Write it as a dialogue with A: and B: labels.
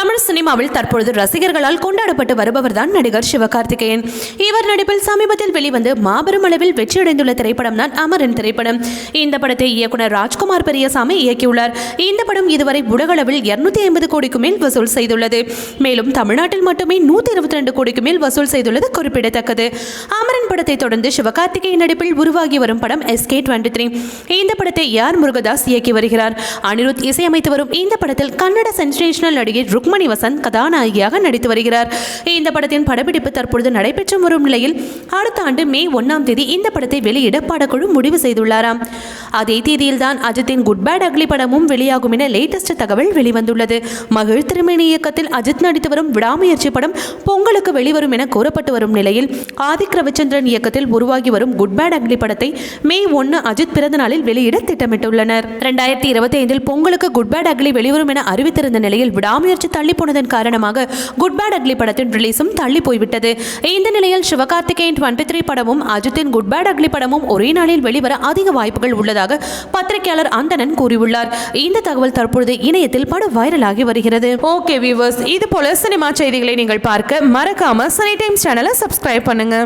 A: தமிழ் சினிமாவில் தற்பொழுது ரசிகர்களால் கொண்டாடப்பட்டு வருபவர் தான் நடிகர் சிவகார்த்திகேயன். இவர் நடிப்பில் சமீபத்தில் வெளிவந்து மாபெரும் அளவில் வெற்றியடைந்துள்ள திரைப்படம் தான் அமரன் திரைப்படம். இந்த படத்தை இயக்குனர் ராஜ்குமார் பெரியசாமி இயக்கியுள்ளார். இந்த படம் இதுவரை உலகளவில் இருநூத்தி ஐம்பது கோடிக்கு மேல் வசூல் செய்துள்ளது. மேலும் தமிழ்நாட்டில் மட்டுமே நூத்தி இருபத்தி ரெண்டு கோடிக்கு மேல் வசூல் செய்துள்ளது குறிப்பிடத்தக்கது. அமரன் படத்தை தொடர்ந்து சிவகார்த்திகேயன் நடிப்பில் உருவாகி வரும் படம் எஸ்கே டுவெண்ட்டி த்ரீ இந்த படத்தை யார் முருகதாஸ் இயக்கி வருகிறார்? அனிருத் இசையமைத்து வரும் இந்த படத்தில் கன்னட சென்சேஷனல் நடிகை ருக்மணி வசந்த் கதாநாயகியாக நடித்து வருகிறார். இந்த படத்தின் படப்பிடிப்பு தற்பொழுது நடைபெற்று வரும் நிலையில் அடுத்த ஆண்டு மே ஒன்னாம் தேதி இந்த படத்தை வெளியிட படக்குழு முடிவு செய்துள்ளாராம். அதே தேதியில்தான் அஜித்தின் குட் பேட் அக்லி படமும் வெளியாகும் என லேட்டஸ்ட் தகவல் வெளிவந்துள்ளது. மகிழ் திருமணி இயக்கத்தில் அஜித் நடித்து வரும் விடாமுயற்சி படம் பொங்கலுக்கு வெளிவரும் என கூறப்பட்டு வரும் நிலையில் ஆதிக் ரவிச்சந்திரன் இயக்கத்தில் உருவாகி வரும் குட் பேட் அக்லி படத்தை மே ஒன்று அஜித் பிறந்த நாளில் வெளியிட திட்டமிட்டுள்ளனர். ரெண்டாயிரத்தி இருபத்தி ஐந்தில் பொங்கலுக்கு குட் பேட் அக்லி வெளிவரும் என அறிவித்திருந்த நிலையில் விடாமுயற்சி தள்ளி போனதன் காரணமாக குட் பேட் அக்லி படத்தின் ரிலீஸும் தள்ளி போய்விட்டது. இந்த நிலையில் சிவகார்த்திகேயன் டுவெண்ட்டி த்ரீ படமும் அஜித்தின் குட் பேட் அக்லி படமும் ஒரே நாளில் வெளிவர அதிக வாய்ப்புகள் உள்ளதாக பத்திரிகையாளர் அந்தணன் கூறியுள்ளார். இந்த தகவல் தற்பொழுது இணையத்தில் படம் வைரலாகி வருகிறது. ஓகே வியூவர்ஸ் இது போல சினிமா செய்திகளை நீங்கள் பார்க்க மறக்காம சனி டைம்ஸ் சேனலை சப்ஸ்கிரைப் பண்ணுங்க.